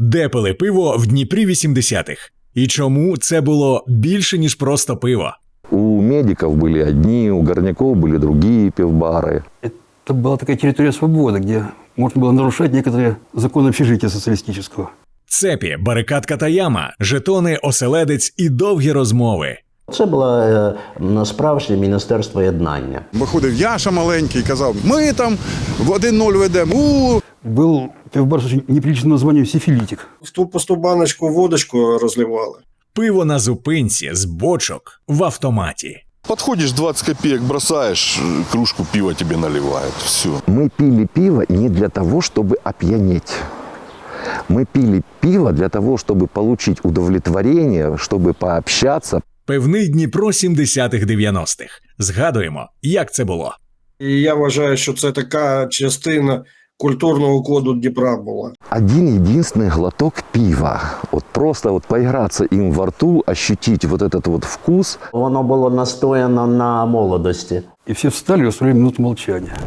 Де пили пиво в Дніпрі 80-х? І чому це було більше, ніж просто пиво? У медиков были одни, у горняков были другие пивбары. Это была такая территория свободы, где можно было нарушать некоторые законы общежития социалистического. Цепі, барикадка та яма, жетони, оселедець і довгі розмови. Це було е, справжнє міністерство єднання. Виходив Яша маленький і казав: ми там в 1-0 ведемо. У Был пивбар с очень неприличным названием «Сифилитик». в ту пусту баночку водочку розливали. Пиво на зупинці з бочок в автоматі. Подходишь, 20 копеек бросаешь, э, кружку пива тебе наливают. Все. Мы пили пиво не для того, чтобы опьянеть. Мы пили пиво для того, чтобы получить удовлетворение, чтобы пообщаться. Пивний Дніпро 70-х 90-х. Згадуємо, як це було. І я вважаю, що це така частина культурного коду Дніпра була. Один единственный глоток пива. Вот просто вот поиграться им во рту, ощутить вот этот вот вкус. Воно було настояно на молодості. И все встали и устроили минуту молчания.